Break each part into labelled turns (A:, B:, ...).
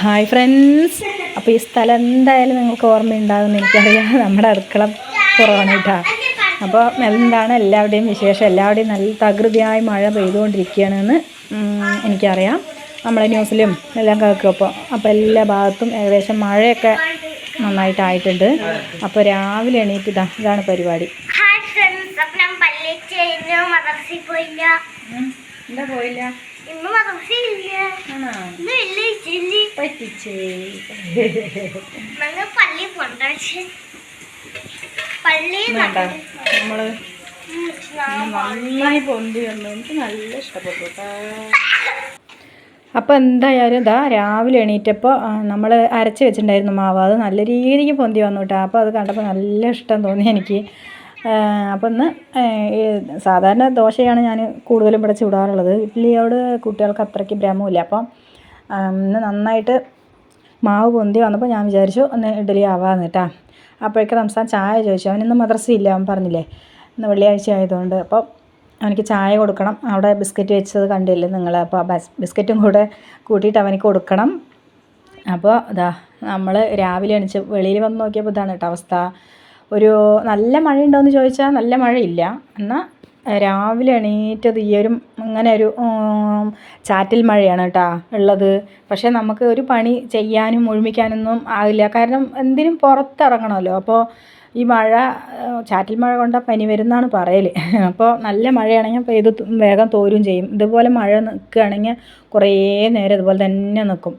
A: Hi friends അപ്പോൾ ഈ സ്ഥലം എന്തായാലും നിങ്ങൾക്ക് ഓർമ്മയുണ്ടാകുമെന്ന് എനിക്കറിയാം. നമ്മുടെ അടുക്കള കുറവാണ് കേട്ടോ. അപ്പോൾ എന്താണ് എല്ലാവരുടെയും വിശേഷം? എല്ലാവരുടെയും നല്ല തകൃതിയായി മഴ പെയ്തുകൊണ്ടിരിക്കുകയാണെന്ന് എനിക്കറിയാം. നമ്മളെ ന്യൂസിലും എല്ലാം കേൾക്കും. അപ്പോൾ അപ്പോൾ എല്ലാ ഭാഗത്തും ഏകദേശം മഴയൊക്കെ നന്നായിട്ടായിട്ടുണ്ട്. അപ്പോൾ രാവിലെ എണീറ്റ് ഇതാ ഇതാണ് പരിപാടി.
B: ഹായ് ഫ്രണ്ട്സ് അപ്പം ഞാൻ പള്ളിയിൽ മദർസിൽ പോയില്ല.
A: എന്താ പോയില്ല?
B: ഇന്ന്
A: പറ്റിച്ചേ.
B: ഞങ്ങൾ
A: വേണ്ട. നമ്മൾ നന്നായി പൊന്തി വന്നു. എനിക്ക് നല്ല ഇഷ്ടപ്പെട്ടു കേട്ടോ. അപ്പോൾ എന്തായാലും ഇതാ രാവിലെ എണീറ്റപ്പോൾ നമ്മൾ അരച്ച് വെച്ചിട്ടുണ്ടായിരുന്നു മാവ്. അത് നല്ല രീതിക്ക് പൊന്തി വന്നു കേട്ടോ. അപ്പോൾ അത് കണ്ടപ്പോൾ നല്ല ഇഷ്ടം തോന്നി എനിക്ക്. അപ്പോൾ ഇന്ന് സാധാരണ ദോശയാണ് ഞാൻ കൂടുതലും ഇവിടെ ചൂടാറുള്ളത്. ഇഡ്ഡലിയോട് കുട്ടികൾക്ക് അത്രയ്ക്ക് ഭ്രമമില്ല അപ്പം ഇന്ന് നന്നായിട്ട് മാവ് പൊന്തി വന്നപ്പോൾ ഞാൻ വിചാരിച്ചു ഒന്ന് ഇഡ്ഡലി ആവാന്ന് കേട്ടാ. അപ്പോഴേക്ക് റംസാൻ ചായ ചോദിച്ചു. അവനിന്ന് മദ്രസ ഇല്ല അവൻ പറഞ്ഞില്ലേ. ഇന്ന് വെള്ളിയാഴ്ച ആയതുകൊണ്ട്. അപ്പോൾ അവനിക്ക് ചായ കൊടുക്കണം. അവിടെ ബിസ്ക്കറ്റ് വെച്ചത് കണ്ടില്ലേ നിങ്ങൾ? അപ്പോൾ ബസ് ബിസ്ക്കറ്റും കൂടെ കൂട്ടിയിട്ട് അവനിക്ക് കൊടുക്കണം. അപ്പോൾ ഇതാ നമ്മൾ രാവിലെ എണീച്ച് വെളിയിൽ വന്ന് നോക്കിയപ്പോൾ ഇതാണ് കേട്ടോ അവസ്ഥ. ഒരു നല്ല മഴയുണ്ടോയെന്ന് ചോദിച്ചാൽ നല്ല മഴയില്ല. എന്നാൽ രാവിലെ എണീറ്റത് ഈ ഒരു ഇങ്ങനെ ഒരു ചാറ്റൽ മഴയാണ് കേട്ടോ ഉള്ളത്. പക്ഷേ നമുക്ക് ഒരു പണി ചെയ്യാനും മുഴുമിക്കാനൊന്നും ആകില്ല കാരണം എന്തിനും പുറത്തിറങ്ങണമല്ലോ. അപ്പോൾ ഈ മഴ ചാറ്റൽ മഴ കൊണ്ട പനി വരുന്നതാണ് പറയൽ അപ്പോൾ നല്ല മഴയാണെങ്കിൽ പെയ്ത് ഇത് വേഗം തോരും ചെയ്യും. ഇതുപോലെ മഴ നിൽക്കുകയാണെങ്കിൽ കുറേ നേരം ഇതുപോലെ തന്നെ നിൽക്കും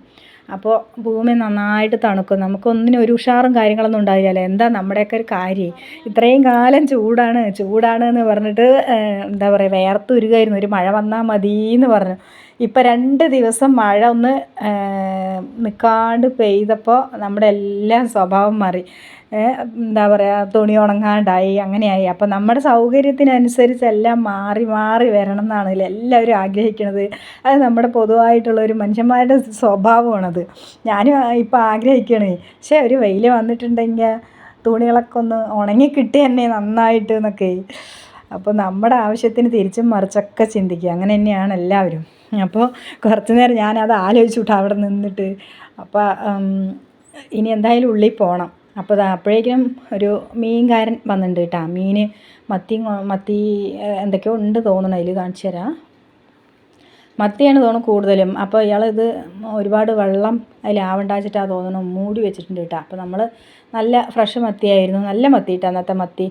A: അപ്പോൾ ഭൂമി നന്നായിട്ട് തണുക്കും. നമുക്കൊന്നിനും ഒരു ഉഷാറും കാര്യങ്ങളൊന്നും ഉണ്ടാവില്ലല്ലോ? എന്താ നമ്മുടെയൊക്കെ ഒരു കാര്യം? ഇത്രയും കാലം ചൂടാണ്. ചൂടാണ് എന്ന് പറഞ്ഞിട്ട് എന്താ പറയുക വേർത്തുരുകായിരുന്നു ഒരു മഴ വന്നാൽ മതി എന്ന് പറഞ്ഞു. ഇപ്പം രണ്ട് ദിവസം മഴ ഒന്ന് നിൽക്കാണ്ട് പെയ്തപ്പോൾ നമ്മുടെ എല്ലാം സ്വഭാവം മാറി. എന്താ പറയുക തുണി ഉണങ്ങാണ്ടായി അങ്ങനെയായി. അപ്പം നമ്മുടെ സൗകര്യത്തിനനുസരിച്ച് എല്ലാം മാറി മാറി വരണം എന്നാണ് എല്ലാവരും ആഗ്രഹിക്കുന്നത് അത് നമ്മുടെ പൊതുവായിട്ടുള്ള ഒരു മനുഷ്യന്മാരുടെ സ്വഭാവമാണത്. ഞാനും ഇപ്പോൾ ആഗ്രഹിക്കണേ പക്ഷേ ഒരു വെയിൽ വന്നിട്ടുണ്ടെങ്കിൽ തുണികളൊക്കെ ഒന്ന് ഉണങ്ങി കിട്ടി തന്നെ നന്നായിട്ട് എന്നൊക്കെ. അപ്പോൾ നമ്മുടെ ആവശ്യത്തിന് തിരിച്ചും മറിച്ചൊക്കെ ചിന്തിക്കുക. അങ്ങനെ തന്നെയാണ് എല്ലാവരും. അപ്പോൾ കുറച്ച് നേരം ഞാനത് ആലോചിച്ചു കേട്ടോ അവിടെ നിന്നിട്ട്. അപ്പോൾ ഇനി എന്തായാലും ഉള്ളിൽ പോകണം അപ്പോൾ അപ്പോഴേക്കും ഒരു മീൻകാരൻ വന്നിട്ടുണ്ട് കേട്ടോ. മീൻ മത്തി മത്തി എന്തൊക്കെയോ ഉണ്ട് തോന്നണം അതിൽ കാണിച്ചു തരാം. മത്തിയാണ് തോന്നുന്നു കൂടുതലും. അപ്പോൾ ഇയാളിത് ഒരുപാട് വെള്ളം അതിലാവണ്ടാച്ചിട്ടാ തോന്നുന്നു മൂടി വെച്ചിട്ടുണ്ട് കേട്ടോ. അപ്പോൾ നമ്മൾ നല്ല ഫ്രഷ് മത്തിയായിരുന്നു. നല്ല മത്തി കേട്ടോ അന്നത്തെ മത്തി.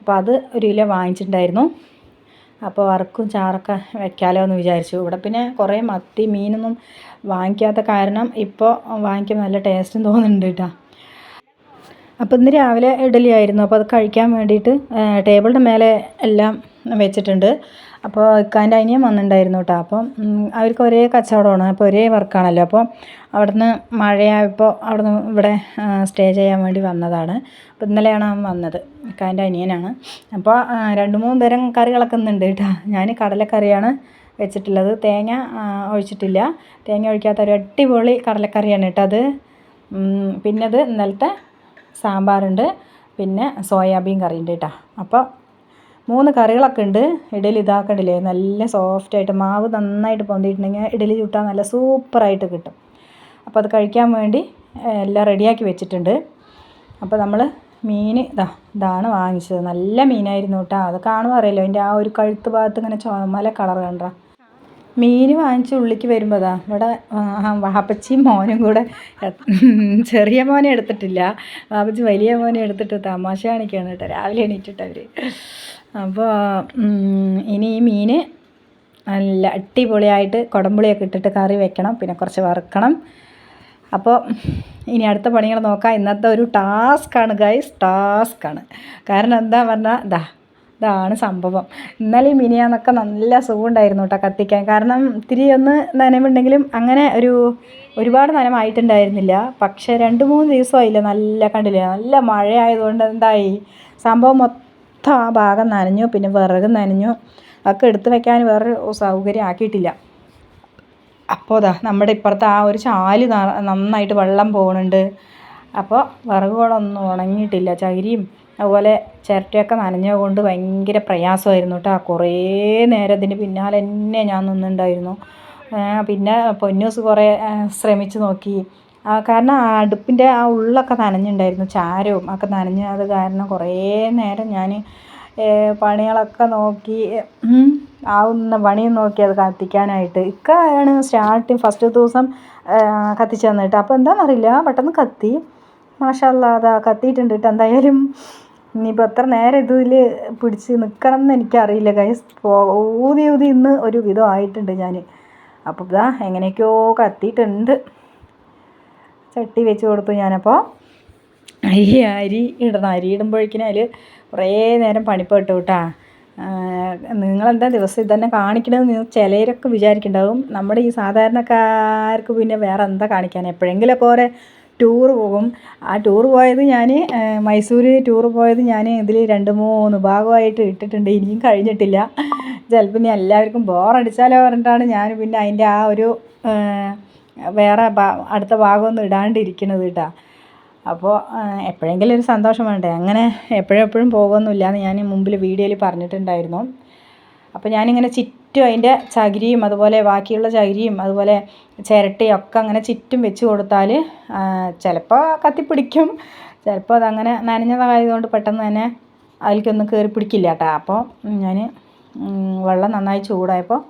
A: അപ്പോൾ അത് ഒരു കിലോ വാങ്ങിച്ചിട്ടുണ്ടായിരുന്നു. അപ്പോൾ വറുക്കും ചാറൊക്കെ വെക്കാലോ എന്ന് വിചാരിച്ചു. ഇവിടെ പിന്നെ കുറേ മത്തി മീനൊന്നും വാങ്ങിക്കാത്ത കാരണം ഇപ്പോൾ വാങ്ങിക്കുമ്പോൾ നല്ല ടേസ്റ്റും തോന്നുന്നുണ്ട് കേട്ടോ. അപ്പോൾ ഇന്ന് രാവിലെ ഇഡലി ആയിരുന്നു. അപ്പോൾ അത് കഴിക്കാൻ വേണ്ടിയിട്ട് ടേബിളിന്റെ മേലെ എല്ലാം വെച്ചിട്ടുണ്ട്. അപ്പോൾ ഇക്കാന്റെ അനിയൻ വന്നിട്ടുണ്ടായിരുന്നു കേട്ടോ അപ്പം അവർക്ക് ഒരേ കച്ചവടമാണ്. അപ്പോൾ ഒരേ വർക്കാണല്ലോ അപ്പോൾ അവിടുന്ന് മഴയായപ്പോൾ അവിടുന്ന് ഇവിടെ സ്റ്റേ ചെയ്യാൻ വേണ്ടി വന്നതാണ്. അപ്പോൾ ഇന്നലെയാണ് അവൻ വന്നത്. ഇക്കാന്റെ അനിയനാണ്. അപ്പോൾ രണ്ട് മൂന്ന് തരം കറികളൊക്കെ ഇന്നുണ്ട് കേട്ടോ ഞാൻ കടലക്കറിയാണ് വെച്ചിട്ടുള്ളത്. തേങ്ങ ഒഴിച്ചിട്ടില്ല. തേങ്ങ ഒഴിക്കാത്ത ഒരു അടിപൊളി കടലക്കറിയാണ് കേട്ടോ അത്. പിന്നത് ഇന്നലത്തെ സാമ്പാറുണ്ട്. പിന്നെ സോയാബീൻ കറിയുണ്ട് കേട്ടോ അപ്പോൾ മൂന്ന് കറികളൊക്കെ ഉണ്ട്. ഇഡലി ഇതാക്കണ്ടില്ലേ നല്ല സോഫ്റ്റായിട്ട് മാവ് നന്നായിട്ട് പൊന്തിയിട്ടുണ്ടെങ്കിൽ ഇഡലി ചുട്ടാൽ നല്ല സൂപ്പറായിട്ട് കിട്ടും. അപ്പോൾ അത് കഴിക്കാൻ വേണ്ടി എല്ലാം റെഡിയാക്കി വെച്ചിട്ടുണ്ട്. അപ്പോൾ നമ്മൾ മീൻ ഇതാ ഇതാണ് വാങ്ങിച്ചത്. നല്ല മീനായിരുന്നു കേട്ടോ. അത് കാണുമ്പോൾ അറിയാലോ അതിന്റെ ആ ഒരു കഴുത്ത് ഭാഗത്ത് ഇങ്ങനെ ചുമല കളർ കണ്ട? മീൻ വാങ്ങിച്ച് ഉള്ളിക്ക് വരുമ്പോൾ ഇവിടെ വാപ്പച്ചി വാപ്പച്ചിയും മോനും കൂടെ ചെറിയ മോനെ എടുത്തിട്ടില്ല. വാപ്പച്ചി വലിയ മോനെ എടുത്തിട്ട് തമാശ കാണിക്കുകയാണ് കേട്ടോ. രാവിലെ എണീറ്റിട്ട് അവർ അപ്പോൾ ഇനി ഈ മീൻ നല്ല അടിപൊളിയായിട്ട് കുടംപുളിയൊക്കെ ഇട്ടിട്ട് കറി വെക്കണം. പിന്നെ കുറച്ച് വറുക്കണം. അപ്പോൾ ഇനി അടുത്ത പണികൾ നോക്കാം. ഇന്നത്തെ ഒരു ടാസ്ക്കാണ് ഗൈസ് ടാസ്ക്കാണ്. കാരണം എന്താ പറഞ്ഞാൽ ഇതാ ഇതാണ് സംഭവം. ഇന്നലെ മിനിയാന്നൊക്കെ നല്ല സുഖമുണ്ടായിരുന്നു കേട്ടോ കത്തിക്കാൻ. കാരണം ഇത്തിരി ഒന്ന് നനവുണ്ടെങ്കിലും അങ്ങനെ ഒരു ഒരുപാട് നനമായിട്ടുണ്ടായിരുന്നില്ല പക്ഷേ രണ്ട് മൂന്ന് ദിവസമായില്ല നല്ല കണ്ടില്ല? നല്ല മഴയായതുകൊണ്ട് എന്തായി? സംഭവം മൊത്തം ആ ഭാഗം നനഞ്ഞു പിന്നെ വിറക് നനഞ്ഞു. ഒക്കെ എടുത്ത് വെക്കാൻ വേറെ സൗകര്യം ആക്കിയിട്ടില്ല. അപ്പോൾ അതാ നമ്മുടെ ഇപ്പുറത്തെ ആ ഒരു ചാൽ നന്നായിട്ട് വെള്ളം പോകുന്നുണ്ട് അപ്പോൾ വിറകുകളൊന്നും ഉണങ്ങിയിട്ടില്ല. ചകിരിയും അതുപോലെ ചിരട്ടയൊക്കെ നനഞ്ഞത് കൊണ്ട് ഭയങ്കര പ്രയാസമായിരുന്നു കേട്ടോ. കുറേ നേരം ഇതിന് പിന്നാലെ തന്നെ ഞാൻ നിന്നുണ്ടായിരുന്നു പിന്നെ പൊന്നൂസ് കുറേ ശ്രമിച്ചു നോക്കി. കാരണം അടുപ്പിന്റെ ആ ഉള്ളൊക്കെ നനഞ്ഞിട്ടുണ്ടായിരുന്നു ചാരവും ഒക്കെ നനഞ്ഞത് കാരണം കുറേ നേരം ഞാൻ പണികളൊക്കെ നോക്കി ആവുന്ന പണിയും നോക്കി അത് കത്തിക്കാനായിട്ട്. ഇക്കാണ് സ്റ്റാർട്ടിങ് ഫസ്റ്റ് ദിവസം കത്തിച്ചു തന്നിട്ട്. അപ്പോൾ എന്താണെന്നറിയില്ല പെട്ടെന്ന് കത്തി. മാഷല്ല കത്തിയിട്ടുണ്ട് കേട്ടോ എന്തായാലും. ഇനിയിപ്പോൾ എത്ര നേരം ഇതിൽ പിടിച്ച് നിൽക്കണം എന്ന് എനിക്കറിയില്ല കൈസ് ഊതി ഊതി ഇന്ന് ഒരു വിധം ആയിട്ടുണ്ട് ഞാൻ അപ്പോൾ ഇതാ എങ്ങനെയൊക്കെയോ കത്തിയിട്ടുണ്ട്. ചട്ടി വെച്ച് കൊടുത്തു ഞാനപ്പോൾ അരി അരി ഇടണം. അരി ഇടുമ്പോഴേക്കിനും അതിൽ കുറേ നേരം പണിപ്പെട്ടു കേട്ടാ. നിങ്ങളെന്താ ദിവസം ഇതന്നെ കാണിക്കണമെന്ന് നിങ്ങൾ ചിലരൊക്കെ വിചാരിക്കുന്നുണ്ടാവും. നമ്മുടെ ഈ സാധാരണക്കാർക്ക് പിന്നെ വേറെ എന്താ കാണിക്കാൻ? എപ്പോഴെങ്കിലൊക്കെ ഓരോ ടൂറ് പോകും. ആ ടൂർ പോയത് ഞാൻ മൈസൂർ ടൂർ പോയത് ഞാൻ ഇതിൽ രണ്ട് മൂന്ന് ഭാഗമായിട്ട് ഇട്ടിട്ടുണ്ട്. ഇനിയും കഴിഞ്ഞിട്ടില്ല. ചിലപ്പോൾ ഇനി എല്ലാവർക്കും ബോറടിച്ചാലോ പറഞ്ഞിട്ടാണ് ഞാൻ പിന്നെ അതിന്റെ ആ ഒരു വേറെ അടുത്ത ഭാഗമൊന്നും ഇടാണ്ടിരിക്കണത് കേട്ടോ അപ്പോൾ എപ്പോഴെങ്കിലും ഒരു സന്തോഷം വേണ്ടേ? അങ്ങനെ എപ്പോഴെപ്പോഴും പോകുമെന്നില്ല എന്ന് ഞാൻ മുമ്പിൽ വീഡിയോയിൽ പറഞ്ഞിട്ടുണ്ടായിരുന്നു. അപ്പോൾ ഞാനിങ്ങനെ ചുറ്റും അതിന്റെ ചകിരിയും അതുപോലെ ബാക്കിയുള്ള ചകിരിയും അതുപോലെ ചിരട്ടയും ഒക്കെ അങ്ങനെ ചുറ്റും വെച്ച് കൊടുത്താൽ ചിലപ്പോൾ കത്തിപ്പിടിക്കും. ചിലപ്പോൾ അതങ്ങനെ നനഞ്ഞതായതുകൊണ്ട് പെട്ടെന്ന് തന്നെ അതിലേക്കൊന്നും കയറി പിടിക്കില്ല കേട്ടോ അപ്പോൾ ഞാൻ വെള്ളം നന്നായി ചൂടായപ്പോൾ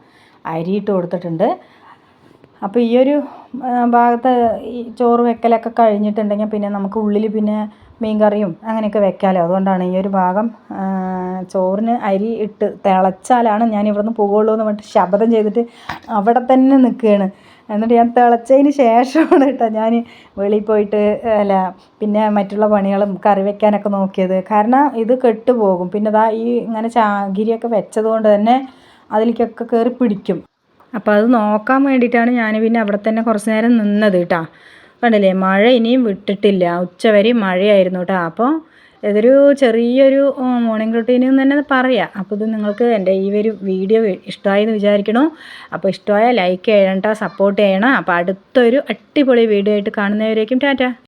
A: അരിയിട്ട് കൊടുത്തിട്ടുണ്ട്. അപ്പോൾ ഈ ഒരു ഭാഗത്ത് ഈ ചോറ് വെക്കലൊക്കെ കഴിഞ്ഞിട്ടുണ്ടെങ്കിൽ പിന്നെ നമുക്ക് ഉള്ളിൽ പിന്നെ മീൻ കറിയും അങ്ങനെയൊക്കെ വെക്കാമല്ലോ അതുകൊണ്ടാണ് ഈ ഒരു ഭാഗം ചോറിന് അരി ഇട്ട് തിളച്ചാലാണ് ഞാൻ ഇവിടുന്ന് പോകുള്ളൂ എന്ന് പറഞ്ഞിട്ട് ശബ്ദം ചെയ്തിട്ട് അവിടെ തന്നെ നിൽക്കുകയാണ്. എന്നിട്ട് ഞാൻ തിളച്ചതിന് ശേഷമാണ് കേട്ടോ ഞാൻ വെളിയിൽ പോയിട്ട് അല്ല പിന്നെ മറ്റുള്ള പണികളും കറി വെക്കാനൊക്കെ നോക്കിയത്. കാരണം ഇത് കെട്ടുപോകും. പിന്നെ ദാ ഈ ഇങ്ങനെ ചാകിരിയൊക്കെ വെച്ചത് കൊണ്ട് തന്നെ അതിലേക്കൊക്കെ കയറി പിടിക്കും. അപ്പോൾ അത് നോക്കാൻ വേണ്ടിയിട്ടാണ് ഞാൻ പിന്നെ അവിടെ തന്നെ കുറച്ച് നേരം നിന്നത് കേട്ടോ. കണ്ടില്ലേ? മഴ ഇനിയും വിട്ടിട്ടില്ല. ഉച്ചവരെ മഴയായിരുന്നു കേട്ടോ. അപ്പോൾ ഇതൊരു ചെറിയൊരു മോർണിംഗ് റൊട്ടീൻ എന്ന് തന്നെ പറയാം. അപ്പോൾ ഇത് നിങ്ങൾക്ക് എന്റെ ഈ ഒരു വീഡിയോ ഇഷ്ടമായി എന്ന് വിചാരിക്കണു. അപ്പോൾ ഇഷ്ടമായ ലൈക്ക് ചെയ്യണം കേട്ടോ സപ്പോർട്ട് ചെയ്യണം. അപ്പോൾ അടുത്തൊരു അടിപൊളി വീഡിയോ ആയിട്ട് കാണുന്നവരേക്കും ടാറ്റ.